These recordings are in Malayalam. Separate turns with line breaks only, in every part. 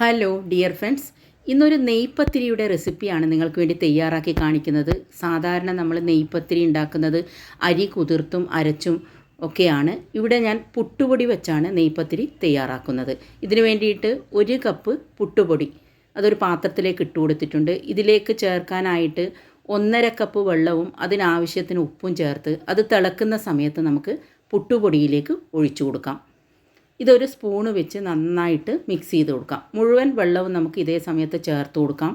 ഹലോ ഡിയർ ഫ്രണ്ട്സ് ഇന്നൊരു നെയ്പ്പത്തിരിയുടെ റെസിപ്പിയാണ് നിങ്ങൾക്ക് വേണ്ടി തയ്യാറാക്കി കാണിക്കുന്നത്. സാധാരണ നമ്മൾ നെയ്പ്പത്തിരി ഉണ്ടാക്കുന്നത് അരി കുതിർത്തും അരച്ചും ഒക്കെയാണ്. ഇവിടെ ഞാൻ പുട്ടുപൊടി വെച്ചാണ് നെയ്പ്പത്തിരി തയ്യാറാക്കുന്നത്. ഇതിനു വേണ്ടിയിട്ട് ഒരു കപ്പ് പുട്ടുപൊടി അതൊരു പാത്രത്തിലേക്ക് ഇട്ട് കൊടുത്തിട്ടുണ്ട്. ഇതിലേക്ക് ചേർക്കാനായിട്ട് ഒന്നര കപ്പ് വെള്ളവും അതിനാവശ്യത്തിന് ഉപ്പും ചേർത്ത് അത് തിളക്കുന്ന സമയത്ത് നമുക്ക് പുട്ടുപൊടിയിലേക്ക് ഒഴിച്ചു കൊടുക്കാം. ഇതൊരു സ്പൂണ് വെച്ച് നന്നായിട്ട് മിക്സ് ചെയ്ത് കൊടുക്കാം. മുഴുവൻ വെള്ളവും നമുക്ക് ഇതേ സമയത്ത് ചേർത്ത് കൊടുക്കാം.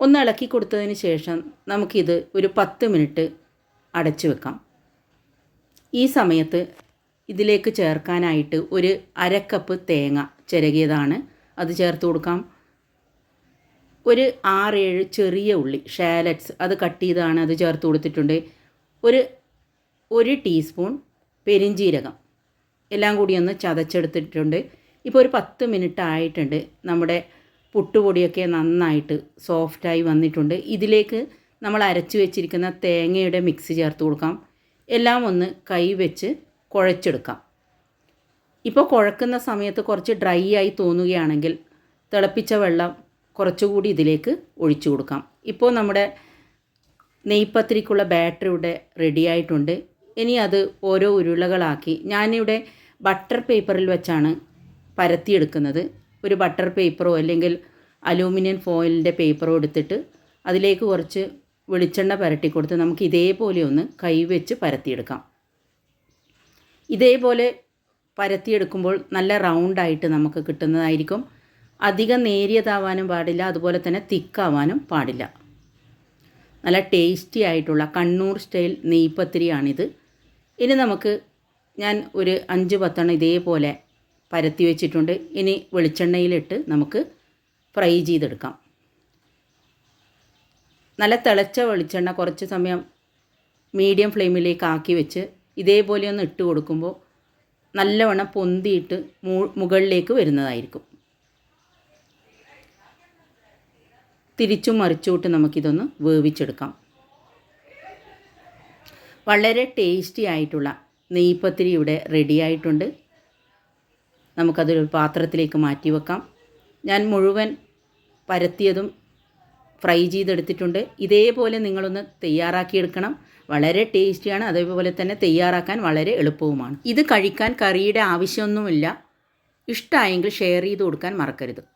ഒന്ന് ഇളക്കി കൊടുത്തതിന് ശേഷം നമുക്കിത് ഒരു പത്ത് മിനിറ്റ് അടച്ചു വെക്കാം. ഈ സമയത്ത് ഇതിലേക്ക് ചേർക്കാനായിട്ട് ഒരു അരക്കപ്പ് തേങ്ങ ചിരകിയതാണ്. അത് ചേർത്ത് കൊടുക്കാം. ഒരു ആറേഴ് ചെറിയ ഉള്ളി ഷാലറ്റ്സ് അത് കട്ട് ചെയ്താണ് അത് ചേർത്ത് കൊടുത്തിട്ടുണ്ട്. ഒരു ഒരു ടീസ്പൂൺ പെരിഞ്ജീരകം എല്ലാം കൂടി ഒന്ന് ചതച്ചെടുത്തിട്ടുണ്ട്. ഇപ്പോൾ ഒരു പത്ത് മിനിറ്റ് ആയിട്ടുണ്ട്. നമ്മുടെ പുട്ടുപൊടിയൊക്കെ നന്നായിട്ട് സോഫ്റ്റായി വന്നിട്ടുണ്ട്. ഇതിലേക്ക് നമ്മൾ അരച്ചു വെച്ചിരിക്കുന്ന തേങ്ങയുടെ മിക്സ് ചേർത്ത് കൊടുക്കാം. എല്ലാം ഒന്ന് കൈ വെച്ച് കുഴച്ചെടുക്കാം. ഇപ്പോൾ കുഴക്കുന്ന സമയത്ത് കുറച്ച് ഡ്രൈ ആയി തോന്നുകയാണെങ്കിൽ തിളപ്പിച്ച വെള്ളം കുറച്ചുകൂടി ഇതിലേക്ക് ഒഴിച്ചു കൊടുക്കാം. ഇപ്പോൾ നമ്മുടെ നെയ്പത്തിരിക്കുള്ള ഇവിടെ റെഡി ആയിട്ടുണ്ട്. ഇനി അത് ഓരോ ഉരുളകളാക്കി. ഞാനിവിടെ ബട്ടർ പേപ്പറിൽ വെച്ചാണ് പരത്തിയെടുക്കുന്നത്. ഒരു ബട്ടർ പേപ്പറോ അല്ലെങ്കിൽ അലൂമിനിയം ഫോയിലിന്റെ പേപ്പറോ എടുത്തിട്ട് അതിലേക്ക് കുറച്ച് വെളിച്ചെണ്ണ പരട്ടി കൊടുത്ത് നമുക്ക് ഇതേപോലെ ഒന്ന് കൈവച്ച് പരത്തിയെടുക്കാം. ഇതേപോലെ പരത്തിയെടുക്കുമ്പോൾ നല്ല റൗണ്ടായിട്ട് നമുക്ക് കിട്ടുന്നതായിരിക്കും. അധികം നേരിയതാവാനും പാടില്ല അതുപോലെ തന്നെ തിക്കാവാനും പാടില്ല. നല്ല ടേസ്റ്റി ആയിട്ടുള്ള കണ്ണൂർ സ്റ്റൈൽ നെയ്പത്തിരിയാണിത്. ഇനി നമുക്ക് ഞാൻ ഒരു അഞ്ച് പത്തെണ്ണം ഇതേപോലെ പരത്തി വെച്ചിട്ടുണ്ട്. ഇനി വെളിച്ചെണ്ണയിലിട്ട് നമുക്ക് ഫ്രൈ ചെയ്തെടുക്കാം. നല്ല തിളച്ച വെളിച്ചെണ്ണ കുറച്ച് സമയം മീഡിയം ഫ്ലെയിമിലേക്ക് ആക്കി വെച്ച് ഇതേപോലെ ഒന്ന് ഇട്ട് കൊടുക്കുമ്പോൾ നല്ലവണ്ണം പൊന്തിയിട്ട് മുകളിലേക്ക് വരുന്നതായിരിക്കും. തിരിച്ചും മറിച്ചുവിട്ട് നമുക്കിതൊന്ന് വേവിച്ചെടുക്കാം. വളരെ ടേസ്റ്റി ആയിട്ടുള്ള നെയ്പത്തിരി ഇവിടെ റെഡിയായിട്ടുണ്ട് നമുക്കതൊരു പാത്രത്തിലേക്ക് മാറ്റി വെക്കാം. ഞാൻ മുഴുവൻ പരത്തിയതും ഫ്രൈ ചെയ്തെടുത്തിട്ടുണ്ട്. ഇതേപോലെ നിങ്ങളൊന്ന് തയ്യാറാക്കിയെടുക്കണം. വളരെ ടേസ്റ്റിയാണ്. അതേപോലെ തന്നെ തയ്യാറാക്കാൻ വളരെ എളുപ്പവുമാണ്. ഇത് കഴിക്കാൻ കറിയുടെ ആവശ്യമൊന്നുമില്ല. ഇഷ്ടമായെങ്കിൽ ഷെയർ ചെയ്ത് കൊടുക്കാൻ മറക്കരുത്.